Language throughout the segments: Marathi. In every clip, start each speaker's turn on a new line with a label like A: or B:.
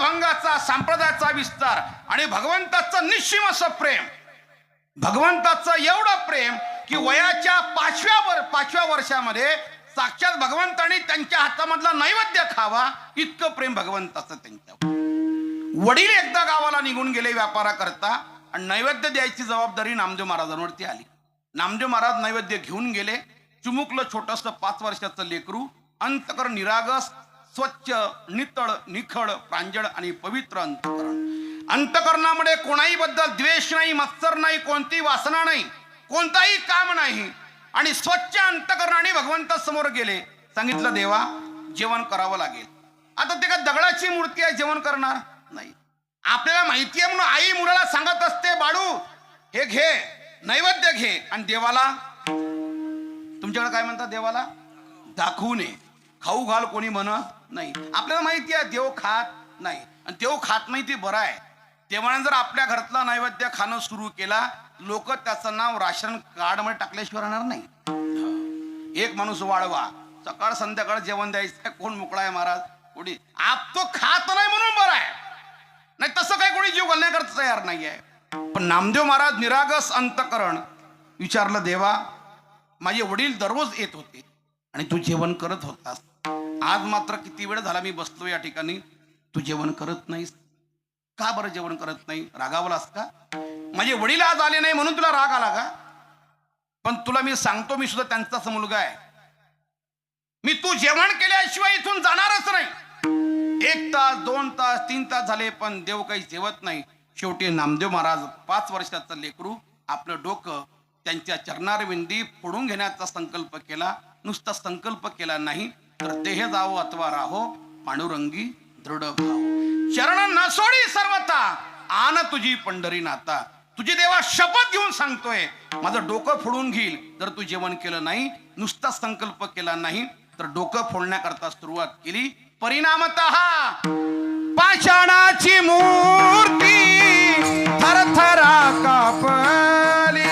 A: भंगाचा संप्रदायाचा विस्तार आणि भगवंताचं निश्चिम असं प्रेम. भगवंताचं एवढं प्रेम की वयाच्या पाचव्या वर पाचव्या वर्षामध्ये साक्षात भगवंताने त्यांच्या हातामधला नैवेद्य खावा इतकं प्रेम भगवंताचं त्यांच्यावर. वडील एकदा गावाला निघून गेले व्यापाराकरता आणि नैवेद्य द्यायची जबाबदारी नामदेव महाराजांवरती आली. नामदेव महाराज नैवेद्य घेऊन गेले. चुमुकलं छोटस पाच वर्षाचं लेकरू अंतकर निरागस स्वच्छ नितळ निखळ प्रांजळ आणि पवित्र अंतकरण. अंतकरणामध्ये कोणाही बद्दल द्वेष नाही मत्सर नाही कोणतीही वासना नाही कोणताही काम नाही. आणि स्वच्छ अंतकरणाने भगवंतासमोर गेले. सांगितलं देवा जेवण करावं लागेल. आता ते का दगडाची मूर्ती आहे जेवण करणार? नाही. आपल्याला माहिती आहे म्हणून आई मुलाला सांगत असते बाळू हे घे नैवेद्य घे. आणि देवाला तुमच्याकडे काय म्हणतात देवाला? दाखवू नये. खाऊ घाल कोणी म्हणत नाही. आपल्याला माहिती आहे देव खात नाही. आणि देव खात नाही ते बरं आहे. तेव्हा जर आपल्या घरातला नैवेद्य खाणं सुरू केला लोक त्याचं नाव राशन कार्डमध्ये टाकल्याशिवाय राहणार नाही. एक माणूस वाढवा सकाळ संध्याकाळ जेवण द्यायचं कोण मोकळा आहे महाराज? कोणी? आप तो खात नाही म्हणून बरं आहे. नाही तसं काही कोणी जीव घालण्याकरता तयार नाही आहे. पण नामदेव महाराज निरागस अंतकरण. विचारलं देवा माझे वडील दररोज येत होते आणि तू जेवण करत होतास. आज मात्र किती वेळ झाला मी बसलो या ठिकाणी? तू जेवण करत नाहीस. का बरं जेवण करत नाही? रागावलास का? माझे वडील आज आले नाही म्हणून तुला राग आला का? पण तुला मी सांगतो मी सुद्धा त्यांचाच मुलगा आहे. मी तू जेवण केल्याशिवाय इथून जाणारच नाही. एक तास दोन तास तीन तास झाले पण देव काही जेवत नाही. शेवटी नामदेव महाराज पाच वर्षाचं लेकरू आपलं डोकं त्यांच्या चरणारविंदी फोडून घेण्याचा संकल्प केला. नुसता संकल्प केला नाही. तर देह जावो अथवा राहो पांडुरंगी दृढ भाव चरण नसोडी सर्वता आन तुझी पंढरी नाता. तुझी देवा शपथ घेऊन सांगतोय माझं डोकं फोडून घेईल. जर तू जेवण केलं नाही नुसता संकल्प केला नाही तर डोकं फोडण्याकरता सुरुवात केली. परिणामत पाषाणाची मूर्ती थरथरा कापली.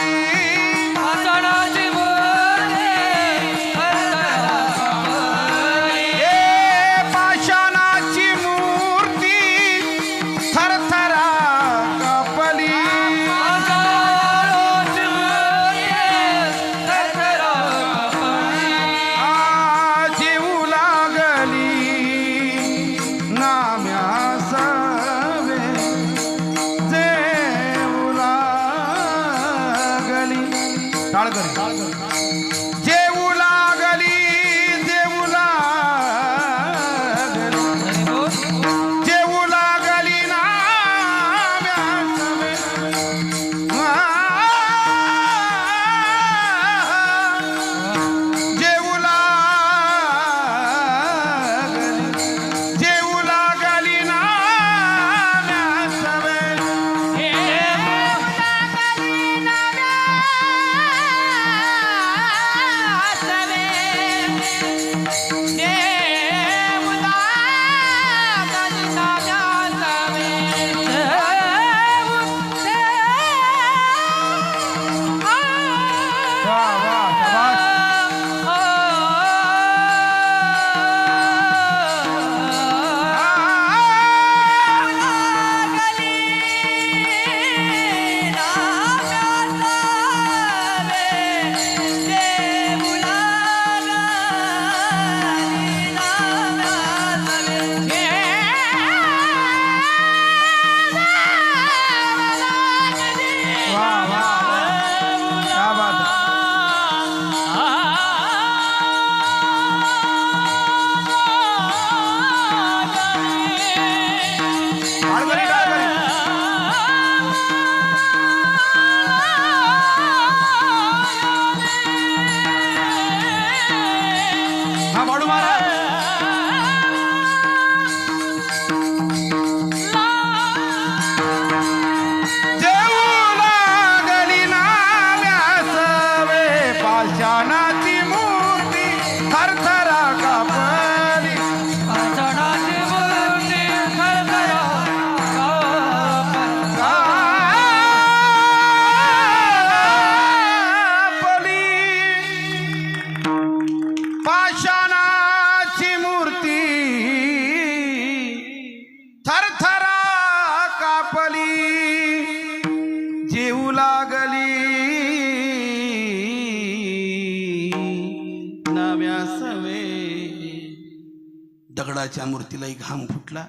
A: दगडाच्या मूर्तीलाही घाम फुटला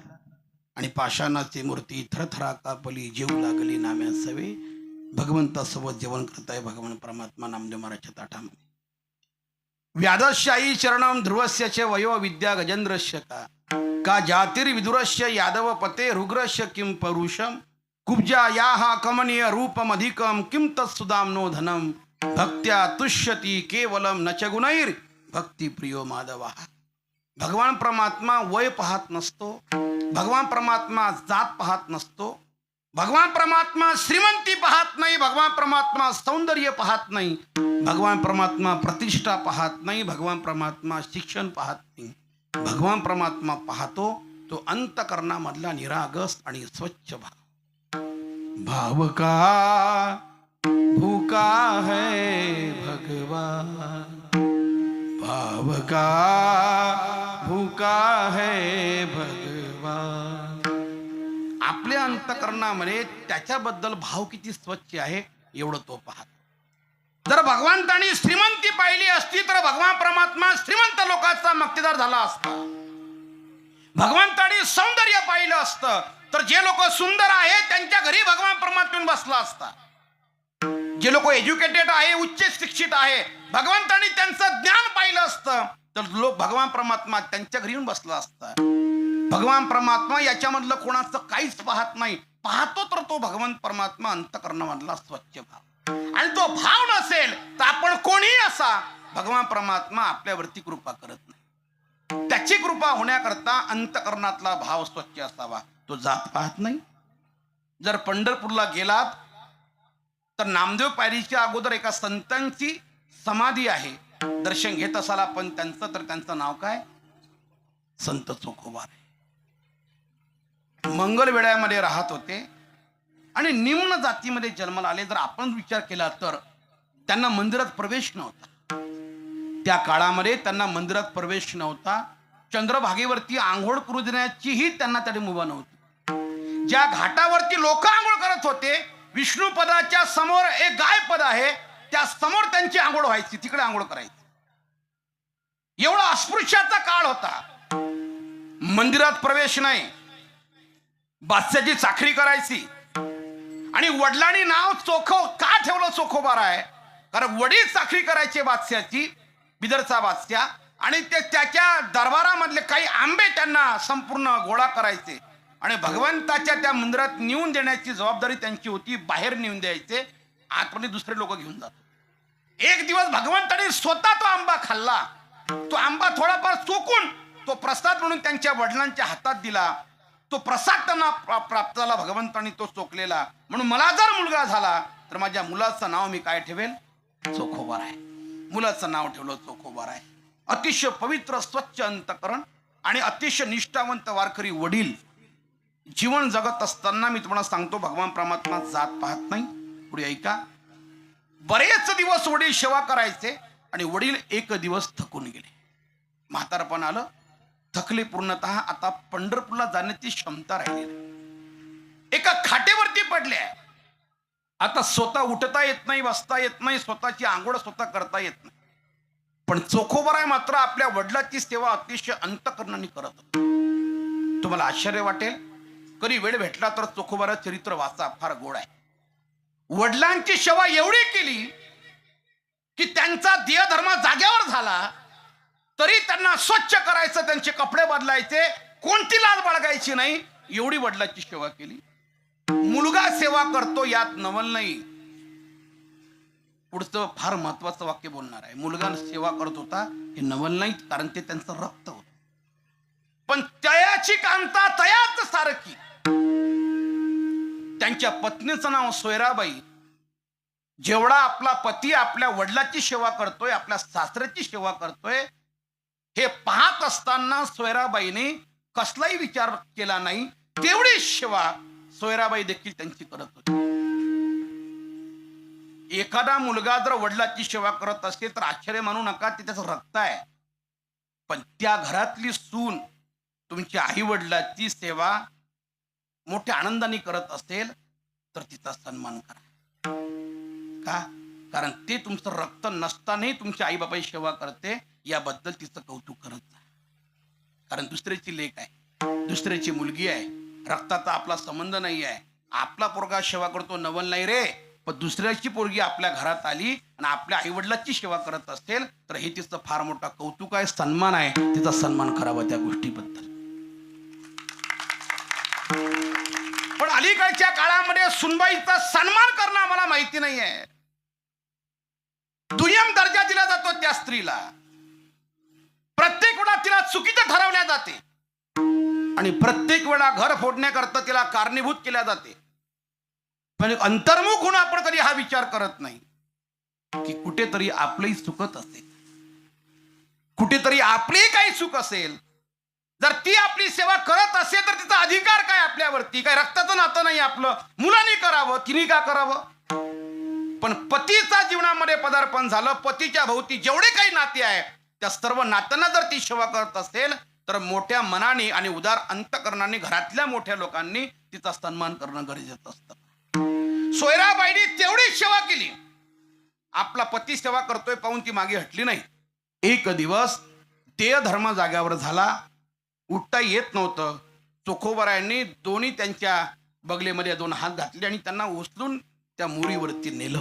A: आणि पाषाणाची मूर्ती थरथरा कापली जीव लागली नाम्या सवे. भगवंतासोबत जेवण करताय भगवान परमात्मा नामदेव महाराजच्या ताटामध्ये. व्यादशाही चरणम ध्रुवस्य च वयो विद्या गजेंद्रस्य का? का जातिर्विदुरस्य यादव पते रुग्रस्य किं परुषम कुब्जा या हा कमनीय रूपमधिकम किं तत्सुदाम्नो धनम भक्त्या तुष्यती केवलम न च गुणैर। भक्ती प्रियो माधवा। भगवान परमात्मा वय पाहत नसतो भगवान परमात्मा जात पाहत नसतो भगवान परमात्मा श्रीमंती पाहत नाही भगवान परमात्मा सौंदर्य पाहत नाही भगवान परमात्मा प्रतिष्ठा पाहत नाही भगवान परमात्मा शिक्षण पाहत नाही. भगवान परमात्मा पाहतो तो अंतकरणामधला निरागस आणि स्वच्छ भाव. भाव का भूका है भगवान. भाव का भूका है भगवान? आपल्या अंतकरणामध्ये त्याच्याबद्दल भाव किती स्वच्छ आहे एवढं तो पाहत. जर भगवंतानी श्रीमंती पाहिली असती तर भगवान परमात्मा श्रीमंत लोकांचा मक्तेदार झाला असता. भगवंतानी सौंदर्य पाहिलं असतं तर जे लोक सुंदर आहे त्यांच्या घरी भगवान परमात्मेन बसला असता. जे लोक एज्युकेटेड आहे उच्च शिक्षित आहे भगवंतानी त्यांचं ज्ञान पाहिलं असतं. तर लोक भगवान परमात्मा त्यांच्या घरी येऊन बसला असता. भगवान परमात्मा याच्यामधलं कोणाचं काहीच पाहत नाही. पाहतो तर तो भगवान परमात्मा अंतकरणामधला स्वच्छ भाव. आणि तो भाव नसेल तर आपण कोणीही असा भगवान परमात्मा आपल्यावरती कृपा करत नाही. त्याची कृपा होण्याकरता अंतकरणातला भाव स्वच्छ असावा. तो जात पाहत नाही. जर पंढरपूरला गेलात तर नामदेव पायरीच्या अगोदर एका संतांची समाधी आहे. दर्शन घेत असाल आपण त्यांचं तर त्यांचं नाव काय? संत चोखोबा मंगलवेड्यामध्ये राहत होते आणि निम्न जातीमध्ये जन्माला आले. जर आपण विचार केला तर त्यांना मंदिरात प्रवेश नव्हता. त्या काळामध्ये त्यांना मंदिरात प्रवेश नव्हता. चंद्रभागेवरती आंघोळ करू देण्याचीही त्यांना त्याने मुभा नव्हती. ज्या घाटावरती लोक आंघोळ करत होते विष्णुपदाच्या समोर एक गाय पद आहे त्या समोर त्यांची आंघोळ व्हायची तिकडे आंघोळ करायची. एवढा अस्पृश्याचा काळ होता. मंदिरात प्रवेश नाही. बादशाची चाकरी करायची. आणि वडिलांनी नाव चोखो का ठेवलं चोखोबार आहे कारण वडील चाकरी करायचे बादशाची बिदरचा बादशा आणि ते त्याच्या दरबारामधले काही आंबे त्यांना संपूर्ण गोळा करायचे. आणि भगवंताच्या त्या मंदिरात नेऊन देण्याची जबाबदारी त्यांची होती बाहेर नेऊन द्यायचे. आतमध्ये दुसरे लोक घेऊन जातो. एक दिवस भगवंताने स्वतः तो आंबा खाल्ला. तो आंबा थोडाफार चोकून तो प्रसाद म्हणून त्यांच्या वडिलांच्या हातात दिला. तो प्रसाद त्यांना प्राप्त झाला भगवंतानी तो चोकलेला म्हणून मला जर मुलगा झाला तर माझ्या मुलाचं नाव मी काय ठेवेल? चोखोबार आहे. मुलाचं नाव ठेवलं चोखोबार आहे. अतिशय पवित्र स्वच्छ अंतकरण आणि अतिशय निष्ठावंत वारकरी वडील. जीवन जगत असताना मी तुम्हाला सांगतो भगवान परमात्मा जात पाहत नाही. पुढे ऐका. बरेच दिवस वडील सेवा करायचे आणि वडील एक दिवस थकून गेले. म्हातारपण आलं. थकले पूर्णतः आता पंढरपूरला जाण्याची क्षमता राहिली एका खाटेवरती पडल्या. आता स्वतः उठता येत नाही बसता येत नाही स्वतःची आंघोळ स्वतः करता येत नाही. पण चोखोबराय मात्र आपल्या वडिलाची सेवा अतिशय अंतकरणाने करत तुम्हाला आश्चर्य वाटेल. कधी वेळ भेटला तर चोखोबारा चरित्र वाचा फार गोड आहे. वडिलांची सेवा एवढी केली की त्यांचा देहधर्म जाग्यावर झाला तरी त्यांना स्वच्छ करायचं त्यांचे कपडे बदलायचे कोणती लाज बाळगायची नाही एवढी वडिलांची सेवा केली. मुलगा सेवा करतो यात नवल नाही. पुढचं फार महत्वाचं वाक्य बोलणार आहे. मुलगा सेवा करत होता हे नवल नाही कारण ते त्यांचं रक्त होत. पण तयाची कांता तयाच सारखी. त्यांच्या पत्नीचं नाव सोयराबाई. जेवढा आपला पती आपल्या वडिलाची सेवा करतोय आपल्या सासऱ्याची सेवा करतोय हे पाहत असताना सोयराबाईने कसलाही विचार केला नाही तेवढी सेवा सोयराबाई देखील त्यांची करत होती. एखादा मुलगा जर वडिलाची सेवा करत असेल तर आश्चर्य मानू नका ते त्याचं रक्त आहे. पण त्या घरातली सून तुमच्या आई वडिलाची सेवा मोठ्या आनंदाने करत असेल तर तिचा सन्मान करा. का? कारण ते तुमचं रक्त नसतानाही तुमच्या आईबाबाची सेवा करते याबद्दल तिचं कौतुक करत जा कारण दुसऱ्याची लेख आहे दुसऱ्याची मुलगी आहे रक्ताचा आपला संबंध नाही आहे. आपला पोरगा सेवा करतो नवल नाही रे. पण दुसऱ्याची पोरगी आपल्या घरात आली आणि आपल्या आईवडिलाची सेवा करत असेल तर हे तिचं फार मोठा कौतुक आहे सन्मान आहे. तिचा सन्मान करावा त्या गोष्टीबद्दल. अलीकडच्या काळामध्ये सुनबाईचा सन्मान करणं आम्हाला माहिती नाहीये. दुय्यम दर्जा दिला जातो त्या स्त्रीला. प्रत्येक वेळा तिला चुकीचं ठरवल्या जाते. आणि प्रत्येक वेळा घर फोडण्याकरता तिला कारणीभूत केल्या जाते. पण अंतर्मुख होऊन आपण कधी हा विचार करत नाही. की कुठेतरी आपलंही चुकत असेल. कुठेतरी आपली काही चूक असेल. जर ती आपली सेवा करत असेल तर तिचा अधिकार काय आपल्यावरती? काय रक्ताचं नातं नाही आपलं. मुलांनी करावं तिने का करावं? पण पतीचा जीवनामध्ये पदार्पण झालं पतीच्या भोवती जेवढे काही नाते आहे त्या सर्व नात्यांना जर ती सेवा करत असेल तर मोठ्या मनाने आणि उदार अंतकरणाने घरातल्या मोठ्या लोकांनी तिचा सन्मान करणं गरजेचं असतं. सोयराबाईनी तेवढी सेवा केली. आपला पती सेवा करतोय पाहून ती मागे हटली नाही. एक दिवस देह धर्म जाग्यावर झाला. उठता येत नव्हतं. चोखोबरायांनी दोन्ही त्यांच्या बगलेमध्ये दोन हात घातले आणि त्यांना उचलून त्या मुरीवरती नेलं.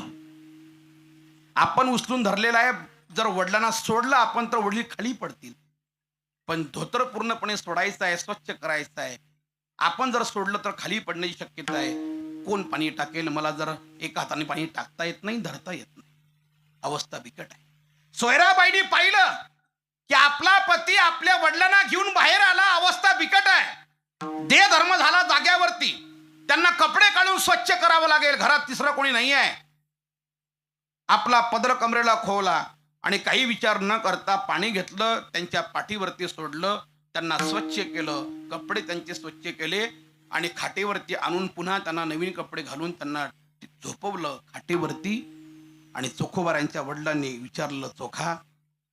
A: आपण उचलून धरलेलं आहे. जर वडिलांना सोडलं आपण तर वडील खाली पडतील. पण धोतर पूर्णपणे सोडायचं आहे स्वच्छ करायचं आहे. आपण जर सोडलं तर खाली पडण्याची शक्यता आहे. कोण पाणी टाकेल? मला जर एका हाताने पाणी टाकता येत नाही धरता येत नाही. अवस्था बिकट आहे. सोयराबाईने पाहिलं. की आपला पती आपल्या वडिलांना घेऊन बाहेर आला अवस्था बिकट आहे. देह धर्म झाला जाग्यावरती. त्यांना कपडे काढून स्वच्छ करावं लागेल. घरात तिसरं कोणी नाही आहे. आपला पदर कमरेला खोवला आणि काही विचार न करता पाणी घेतलं त्यांच्या पाठीवरती सोडलं त्यांना स्वच्छ केलं कपडे त्यांचे स्वच्छ केले आणि खाटेवरती आणून पुन्हा त्यांना नवीन कपडे घालून त्यांना झोपवलं खाटेवरती आणि चोखोबारांच्या वडिलांनी विचारलं चोखा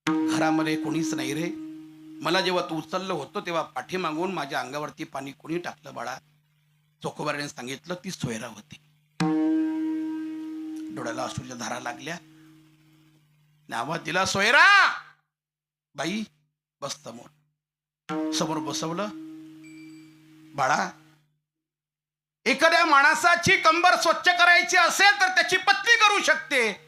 A: घरामध्ये कोणीच नाही रे. मला जेव्हा तू उचललं होतं तेव्हा पाठीमागून माझ्या अंगावरती पाणी कोणी टाकलं बाळा? चोखोबाऱ्याने सांगितलं ती सोयरा होती. डोळ्याला अश्रूच्या धारा लागल्या. नावा तिला सोयरा! बाई बस समोर. समोर बसवलं. बाळा एखाद्या माणसाची कंबर स्वच्छ करायची असेल तर त्याची पत्नी करू शकते.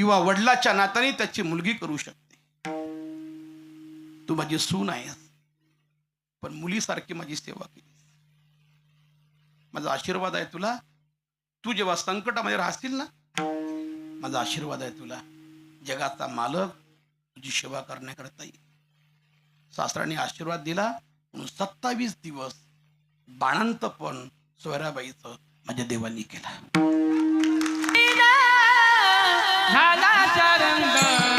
A: किंवा वडिलाच्या नात्याने त्याची मुलगी करू शकते. तू माझी सून आहेस. पण मुलीसारखी माझी सेवा केली माझा आशीर्वाद आहे तुला. तू जेव्हा संकटामध्ये राहशील ना माझा आशीर्वाद आहे तुला. जगाचा मालक तुझी सेवा करण्याकरता येईल. सासराने आशीर्वाद दिला म्हणून सत्तावीस दिवस बाणांतपण सोयराबाईचं माझ्या देवांनी केला.
B: झाला रंग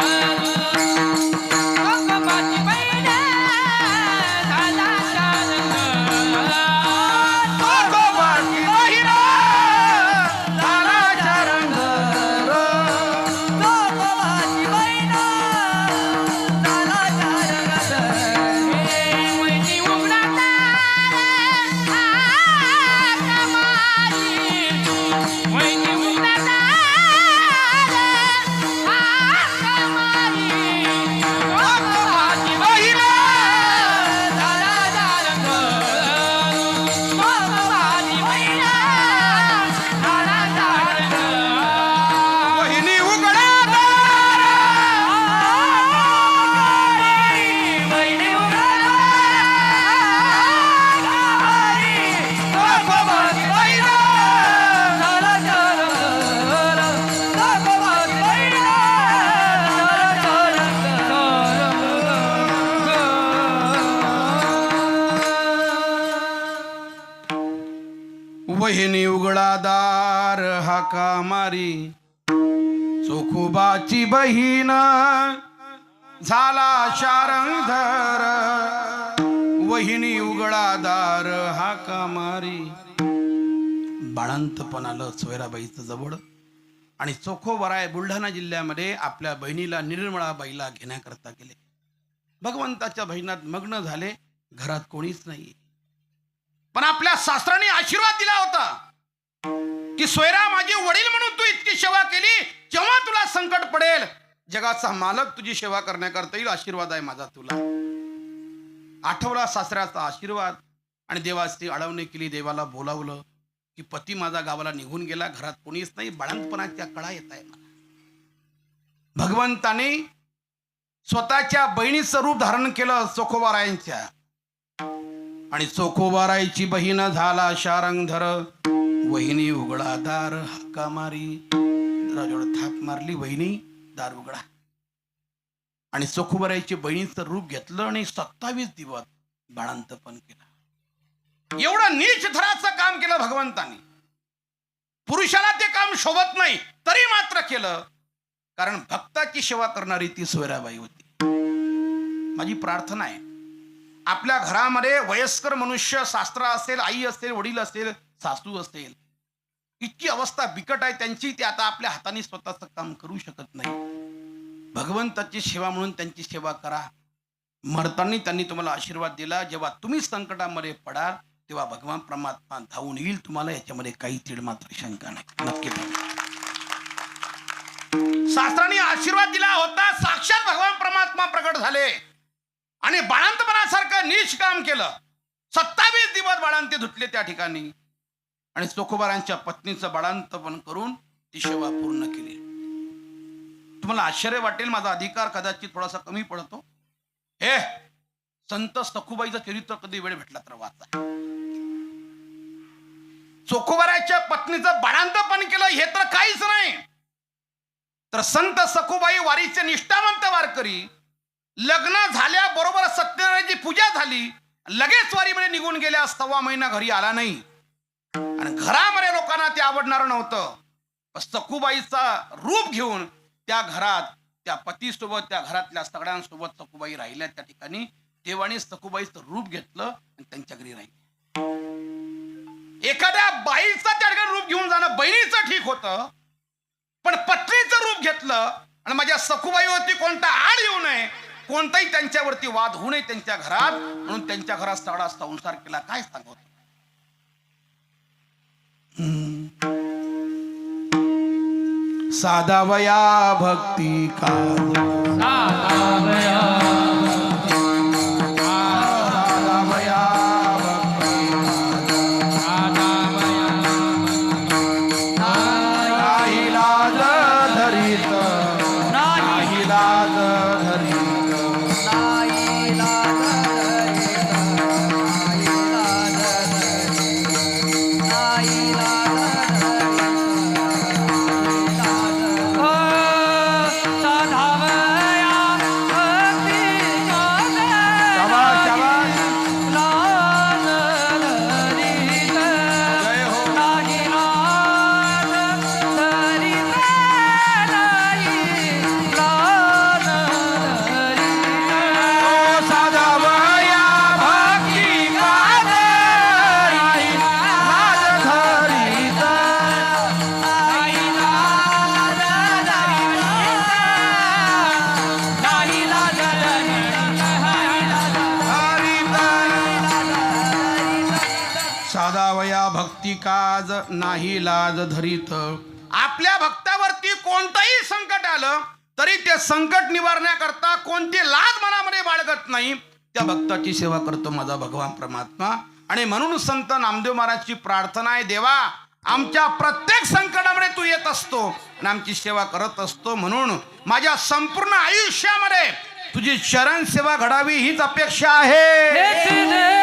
A: हाका मारी? चोखोबाची बहीण झाला शारंगधर वहिनी उघडादार हाका मारी? बाळंतपण आलं सोयराबाईचं जवळ. आणि चोखोबराय बुलढाणा जिल्ह्यामध्ये आपल्या बहिणीला निर्मळाबाईला घेण्याकरता गेले. भगवंताच्या बहिणात मग्न झाले. घरात कोणीच नाही पण आपल्या शास्त्राने आशीर्वाद दिला होता. की सोयरा माझे वडील म्हणून तू इतकी सेवा केली जेव्हा तुला संकट पडेल जगाचा मालक तुझी सेवा करण्याकरता येईल आशीर्वाद आहे माझा तुला. आठवला सासऱ्याचा आशीर्वाद आणि देवाची अडवणी केली देवाला बोलावलं की पती माझा गावाला निघून गेला घरात कोणीच नाही बाळंतपणाच्या कळा येत आहे मला. भगवंताने स्वतःच्या बहिणीचं रूप धारण केलं चोखोबारायांच्या. आणि चोखोबारायची बहीण झाला शारंगधर वहिनी उघडा दार हक्का मारी. दरवाजावर थाप मारली वहिनी दार उघडा. आणि चोखोबारायची बहिणीचं रूप घेतलं आणि सत्तावीस दिवस बाळांतपण केलं. एवढं नीच थराचं काम केलं भगवंतानी. पुरुषाला ते काम शोभत नाही तरी मात्र केलं. कारण भक्ताची सेवा करणारी ती सोयराबाई होती. माझी प्रार्थना आहे आपल्या घरामध्ये वयस्कर मनुष्य शास्त्र असेल आई असेल वडील असेल सासू असेल इतकी अवस्था बिकट आहे त्यांची ते आता आपल्या हाताने स्वतःचं काम करू शकत नाही. भगवंताची सेवा म्हणून त्यांची सेवा करा. मरताना त्यांनी तुम्हाला आशीर्वाद दिला. जेव्हा तुम्ही संकटामध्ये पडाल तेव्हा भगवान परमात्मा धावून येईल. तुम्हाला याच्यामध्ये काही तीड मात्र शंका नाही. नक्की शास्त्राने आशीर्वाद दिला होता. साक्षात भगवान परमात्मा प्रकट झाले. आणि बाळांतपणासारखं निष्काम केलं. सत्तावीस दिवस बाळांते धुतले त्या ठिकाणी. आणि चोखोबारांच्या पत्नीचं बाळांतपण करून ती सेवा पूर्ण केली. तुम्हाला आश्चर्य वाटेल माझा अधिकार कदाचित थोडासा कमी पडतो. हे संत सखुबाईचं चरित्र कधी वेळ भेटला तर वाचा. चोखोबाराच्या पत्नीचं बाळांतपण केलं हे तर काहीच नाही. तर संत सखुबाई वारीचे निष्ठावंत वारकरी लग्न झाल्याबरोबर सत्यनारायणची पूजा झाली लगेच वारीमध्ये निघून गेल्या सव्वा महिना घरी आला नाही. आणि घरामध्ये लोकांना ते आवडणार नव्हतं. सखूबाईचा सखुबाईचा रूप घेऊन त्या घरात त्या पतीसोबत त्या घरातल्या सगळ्यांसोबत सखुबाई राहिल्या. त्या ठिकाणी देवाने सखुबाईचं रूप घेतलं आणि त्यांच्या घरी राहिली. एखाद्या बाईचं त्या ठिकाणी रूप घेऊन जाणं बहिणीचं ठीक होतं. पण पत्नीचं रूप घेतलं आणि माझ्या सखुबाईवरती कोणता आड येऊ नये कोणताही त्यांच्यावरती वाद होऊ नये त्यांच्या घरात. म्हणून त्यांच्या घरात सगळा संसार केला काय सांगत साधावया भक्ती का काज नाही लाज धरीत. आपल्या भक्तावरती कोणतंही संकट आलं तरी ते संकट निवारण्याकरता कोणती लाज मनामध्ये बाळगत नाही. त्या भक्ताची सेवा करतो माझा भगवान परमात्मा. आणि म्हणून संत नामदेव महाराजची प्रार्थना आहे देवा आमच्या प्रत्येक संकटामध्ये तू येत असतो आणि आमची सेवा करत असतो. म्हणून माझ्या संपूर्ण आयुष्यामध्ये तुझी चरण सेवा घडावी हीच अपेक्षा आहे.